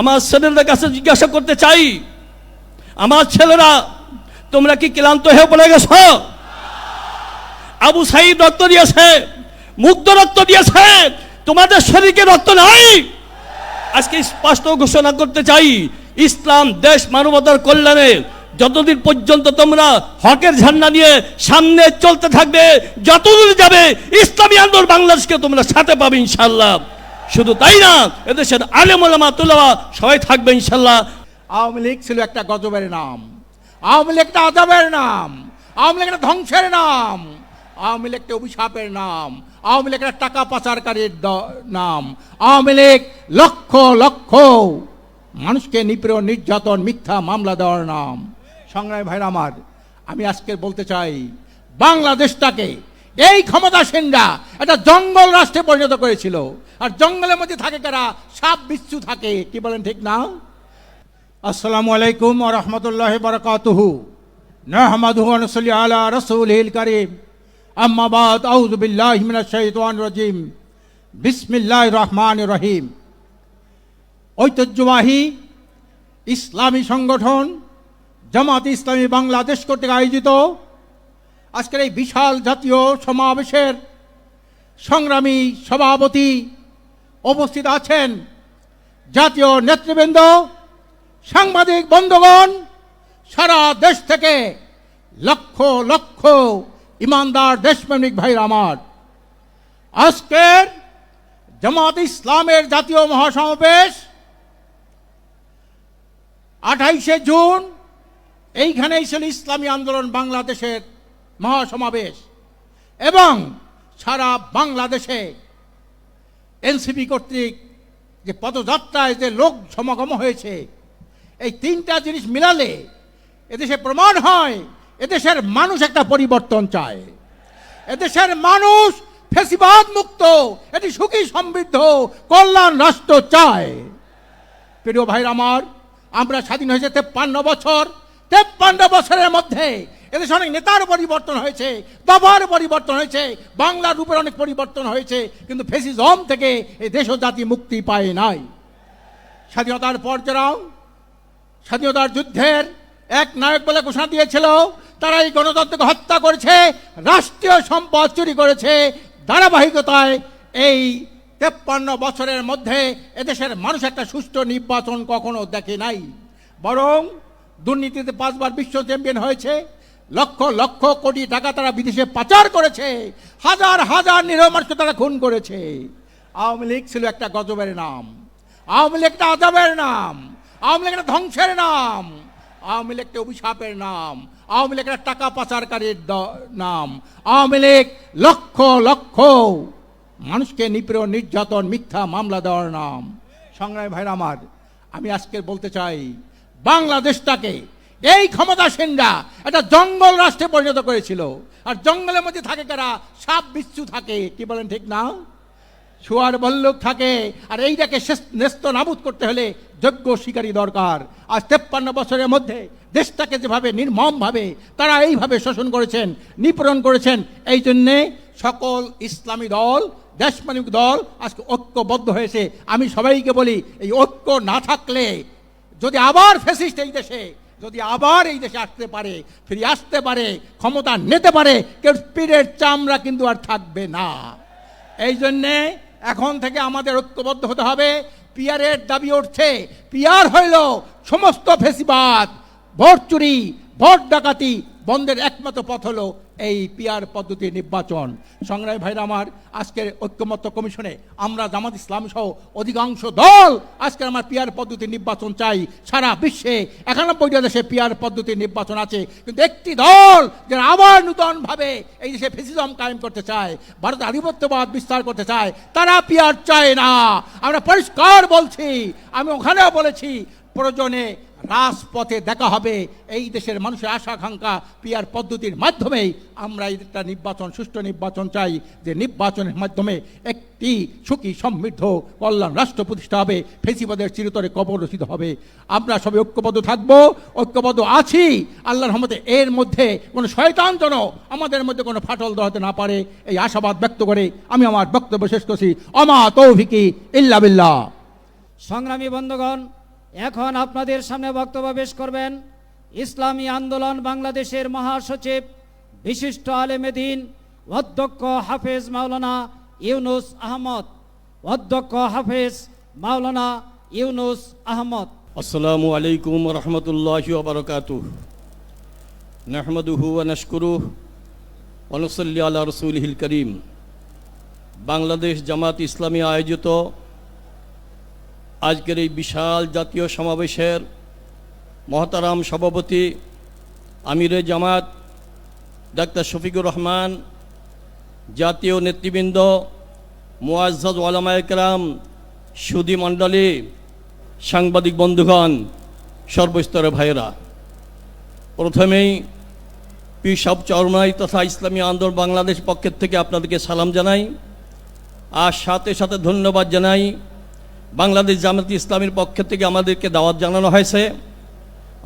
আমার ছেলেদের কাছে জিজ্ঞাসা করতে চাই। আমার ছেলেরা, তোমরা কি ক্লান্ত হয়ে পড়ে গেছ? আবু সাইদ রক্ত দিয়েছে মুগ্ধ রক্ত দিয়েছে, তোমাদের শরীরকে রক্ত নাই? আজকে স্পষ্ট ঘোষণা করতে চাই, ইসলাম, দেশ, মানবতার কল্যাণে যতদিন পর্যন্ত তোমরা হকের ঝান্ডা নিয়ে সামনে চলতে থাকবে, যতদূর যাবে, ইসলামী আন্দোলন বাংলাদেশকে তোমরা সাথে পাবে ইনশাল্লাহ শুধু তাই না, এদেশের আলেমা তুলাবা সবাই থাকবে ইনশাল্লাহ। আওয়ামী লীগ ছিল একটা গজবের নাম। আওয়ামী লীগ একটা আজাবের নাম। আওয়ামী লীগ একটা ধ্বংসের নাম। আওয়ামী লীগ একটা অভিশাপের নাম। আওয়ামী লীগ একটা টাকা পাচারকারীর নাম। আওয়ামী লীগ লক্ষ লক্ষ মানুষকে নিপীড়ন নির্যাতন, মিথ্যা মামলা দেওয়ার নাম। সংগ্রামী ভাইরা আমার, আমি আজকে বলতে চাই, বাংলাদেশটাকে এই ক্ষমতাসীনরা একটা জঙ্গল রাষ্ট্রে পরিণত করেছিল। আর জঙ্গলের মধ্যে থাকে কারা? সাপ, বিচ্ছু থাকে। কি বলেন ঠিক না? আসসালামু আলাইকুম রাহমাতুল্লাহি বারাকাতুহু। নাহমাদুহু ওয়া নুসাল্লি আলা রাসূলিল কারীম। আম্মা বাদ, আউযু বিল্লাহি মিনাশ শাইতানির রাজীম। বিসমিল্লাহির রহমানির রহিম। ঐতিহ্যবাহী ইসলামী সংগঠন জামাত ইসলামী বাংলাদেশ কর্তৃক আয়োজিত আজকের এই বিশাল জাতীয় সমাবেশের সংগ্রামী সভাপতি উপস্থিত আছেন জাতীয় নেতৃবৃন্দ, সাংবাদিক বন্ধুগণ, সারা দেশ থেকে লক্ষ লক্ষ ইমানদার দেশপ্রেমিক ভাইরা আমার। আজকের জামাত ইসলামের জাতীয় মহাসমাবেশ আঠাইশে জুন, এইখানেই ছিল ইসলামী আন্দোলন বাংলাদেশের মহাসমাবেশ এবং সারা বাংলাদেশে এনসিপি কর্তৃক যে পদযাত্রায় যে লোক সমাগম হয়েছে, এই তিনটা জিনিস মিলালে এদেশে প্রমাণ হয়, এদেশের মানুষ একটা পরিবর্তন চায়। এদেশের মানুষ ফেসিবাদ মুক্ত, এটি সুখী সমৃদ্ধ, কল্যাণ রাষ্ট্র চায়। প্রিয় ভাইর আমার, আমরা স্বাধীন হয়েছে তেপ্পান্ন বছর, তেপ্পান্ন বছরের মধ্যে এদেশে অনেক নেতার পরিবর্তন হয়েছে, দফার পরিবর্তন হয়েছে, বাংলার রূপের অনেক পরিবর্তন হয়েছে, কিন্তু ফেসিজম থেকে এই দেশ জাতি মুক্তি পায় নাই। স্বাধীনতার পর যারা স্বাধীনতার যুদ্ধের এক নায়ক বলে ঘোষণা দিয়েছিল তারা এই গণতন্ত্রকে হত্যা করেছে, রাষ্ট্রীয় সম্পদ চুরি করেছে, ধারাবাহিকতায় এই তেপ্পান্ন বছরের মধ্যে এদেশের মানুষ একটা সুষ্ঠু নির্বাচন কখনো দেখে নাই। বরং দুর্নীতিতে পাঁচবার বিশ্ব চ্যাম্পিয়ন হয়েছে লক্ষ লক্ষ কোটি টাকা তারা বিদেশে পাচার করেছে। হাজার হাজার নিরহ তারা খুন করেছে। আওয়ামী লীগ ছিল একটা গজবের নাম। আওয়ামী লীগ একটা নাম। আওয়ামী লীগ একটা ধ্বংসের নাম। আওয়ামী লীগ একটা অভিশাপের নাম। আওয়ামী লীগ একটা টাকা পাচারকারীর নাম। আওয়ামী লীগ লক্ষ লক্ষ মানুষকে নিপীড়ন নির্যাতন, মিথ্যা মামলা দেওয়ার নাম। সংগ্রামী ভাইরা আমার, আমি আজকে বলতে চাই, বাংলাদেশটাকে এই ক্ষমতাসীনরা একটা জঙ্গল রাষ্ট্রে পরিণত করেছিল। আর জঙ্গলের মধ্যে থাকে কারা? সাপ বিচ্ছু থাকে। কি বলেন ঠিক না? শুয়ার বল্লুক থাকে। আর এইটাকে নেস্ত নাবুদ করতে হলে যোগ্য শিকারী দরকার। আজ তেপ্পান্ন বছরের মধ্যে দেশটাকে যেভাবে নির্মমভাবে তারা এইভাবে শোষণ করেছেন, নিপীড়ন করেছেন, এই জন্যে সকল ইসলামী দল দেশমানিক দল আজকে ঐক্যবদ্ধ হয়েছে। আমি সবাইকে বলি, এই ঐক্য না থাকলে যদি আবার ফেসিস্ট এই দেশে যদি আবার এই দেশে আসতে পারে, ফিরে আসতে পারে, ক্ষমতা নিতে পারে, কেউ স্পিডের চামড়া কিন্তু আর থাকবে না। এই জন্যে এখন থেকে আমাদের ঐক্যবদ্ধ হতে হবে। পিয়ারের দাবি উঠছে, পিয়ার হইল সমস্ত ফেসিবাদ, ভোট চুরি ভোট ডাকাতি বন্ধের একমাত্র পথ হলো এই পিয়ার পদ্ধতির নির্বাচন। সংগ্রামী ভাইরা আমার, আজকের ঐক্যমত্য কমিশনে আমরা জামাত ইসলাম সহ অধিকাংশ দল আজকের আমার পিয়ার পদ্ধতির নির্বাচন চাই। সারা বিশ্বে একানব্বইটা দেশে পিয়ার পদ্ধতির নির্বাচন আছে। কিন্তু একটি দল যারা আবার নূতনভাবে এই দেশে ফেসিজম কায়েম করতে চায়, ভারত আধিপত্যবাদ বিস্তার করতে চায়, তারা পিয়ার চায় না। আমরা পরিষ্কার বলছি, আমি ওখানেও বলেছি, প্রয়োজনে রাজপথে দেখা হবে। এই দেশের মানুষের আশা আকাঙ্ক্ষা পিয়ার পদ্ধতির মাধ্যমেই আমরা একটা নির্বাচন, সুষ্ঠু নির্বাচন চাই, যে নির্বাচনের মাধ্যমে একটি সুখী, সমৃদ্ধ, কল্যাণ রাষ্ট্র প্রতিষ্ঠা হবে, ফেসিবাদের চিরতরে কবর রচিত হবে। আমরা সবাই ঐক্যবদ্ধ থাকব, ঐক্যবদ্ধ আছি। আল্লাহর রহমতে এর মধ্যে কোনো শয়তান যেন আমাদের মধ্যে কোনো ফাটল দেওয়াতে না পারে। এই আশাবাদ ব্যক্ত করে আমি আমার বক্তব্য শেষ করছি। অমা তৌফিকি ইল্লা সংগ্রামী বন্ধুগণ এখন আপনাদের সামনে বক্তব্য পেশ করবেন। ইসলামী আন্দোলন বাংলাদেশের মহাসচিব, বিশিষ্ট আলেমেদিন অধ্যক্ষ হাফেজ মাওলানা ইউনুস আহমদ। অধ্যক্ষ হাফেজ মাওলানা ইউনুস আহমদ। আসসালামু আলাইকুম রহমতুল্লাহ বারকাত নাহমদুহু নশকুরু অনুসল্লি আল্লাহ রসুলহিল করিম। বাংলাদেশ জামাত ইসলামী আয়োজিত আজকের এই বিশাল জাতীয় সমাবেশের মহতারাম সভাপতি আমিরে জামাত ডাক্তার শফিকুর রহমান, জাতীয় নেতৃবৃন্দ মুআজ্জাজ ওয়ালামা একরাম সুদী মণ্ডলী, সাংবাদিক বন্ধুগণ, সর্বস্তরের ভাইয়েরা। প্রথমেই পিসাব চরমাই তথা ইসলামী আন্দোলন বাংলাদেশ পক্ষের থেকে আপনাদেরকে সালাম জানাই। আর সাথে সাথে ধন্যবাদ জানাই বাংলাদেশ জামাত ইসলামের পক্ষ থেকে আমাদেরকে দাওয়াত জানানো হয়েছে।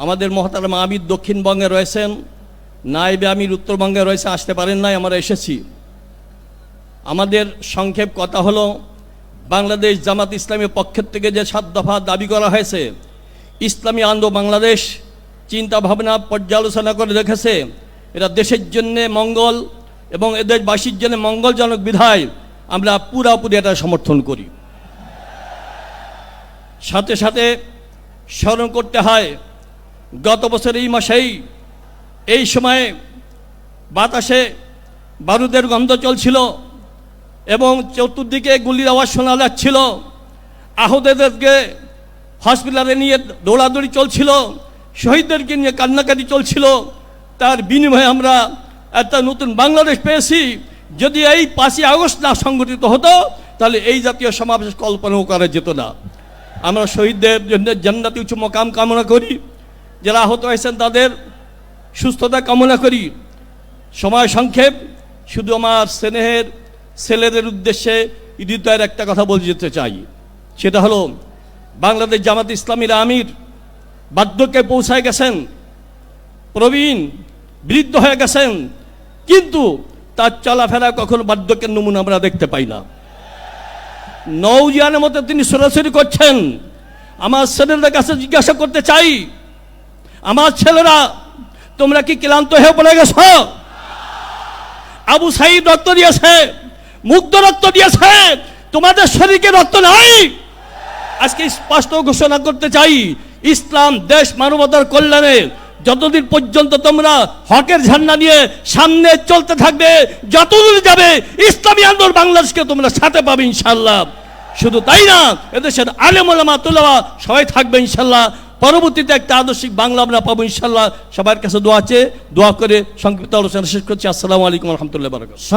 আমাদের মহতারাম আমির দক্ষিণবঙ্গে রয়েছেন। নাইবে আমির উত্তরবঙ্গে রয়েছে, আসতে পারেন নাই, আমরা এসেছি। আমাদের সংক্ষেপ কথা হলো, বাংলাদেশ জামাত ইসলামের পক্ষের থেকে যে সাত দফা দাবি করা হয়েছে, ইসলামী আন্দোলন বাংলাদেশ চিন্তা ভাবনা পর্যালোচনা করে রেখেছে। এটা দেশের জন্যে মঙ্গল এবং এদের বাসীর জন্য মঙ্গলজনক বিধায় আমরা পুরাপুরি এটা সমর্থন করি। সাথে সাথে স্মরণ করতে হয়, গত বছর এই মাসেই, এই সময়ে বাতাসে বারুদের গন্ধ চলছিল এবং চতুর্দিকে গুলির আওয়াজ শোনা যাচ্ছিল। আহতদেরকে হসপিটালে নিয়ে দৌড়াদৌড়ি চলছিল, শহীদদেরকে নিয়ে কান্নাকাটি চলছিল। তার বিনিময়ে আমরা একটা নতুন বাংলাদেশ পেয়েছি। যদি এই পাঁচই আগস্ট না সংগঠিত হতো, তাহলে এই জাতীয় সমাবেশ কল্পনাও করা যেত না। আমরা শহীদদের জন্য জান্নাতি উচ্চ মকাম কামনা করি। যারা আহত হয়েছেন তাদের সুস্থতা কামনা করি। সময় সংক্ষেপ, শুধু আমার স্নেহের, ছেলেদের উদ্দেশ্যে হৃদয়ের একটা কথা বলে যেতে চাই। সেটা হলো, বাংলাদেশ জামাত ইসলামীর আমির বার্ধক্যে পৌঁছায় গেছেন, প্রবীণ, বৃদ্ধ হয়ে গেছেন, কিন্তু তার চলাফেরা কখনো বার্ধক্যের নমুনা আমরা দেখতে পাই না। নৌজিয়ানের মতো তিনি সরাসরি করছেন। আমার ছেলেদের কাছে জিজ্ঞাসা করতে চাই, আমার ছেলেরা, তোমরা কি ক্লান্ত হয়ে পড়ে গেছো? আবু সাইদ রক্ত দিয়েছে মুগ্ধ রক্ত দিয়েছে, তোমাদের শরীরকে রক্ত নাই? আজকে স্পষ্ট ঘোষণা করতে চাই, ইসলাম, দেশ মানবতার কল্যাণে যতদিন পর্যন্ত তোমরা হকের ঝান্ডা নিয়ে সামনে চলতে থাকবে, যতদূর যাবে, ইসলামী আন্দোলন বাংলাদেশকে তোমরা সাথে পাবে ইনশাল্লাহ শুধু তাই না, এদেশের আলেমা তুলামা সবাই থাকবে ইনশাল্লাহ। পরবর্তীতে একটা আদর্শিক বাংলা আমরা পাবো ইনশাল্লাহ। সবার কাছে দোয়া আছে দোয়া করে সংক্ষিপ্ত আলোচনা শেষ করছি। আসসালামু আলাইকুম রহমতুল্লাহ বারকাত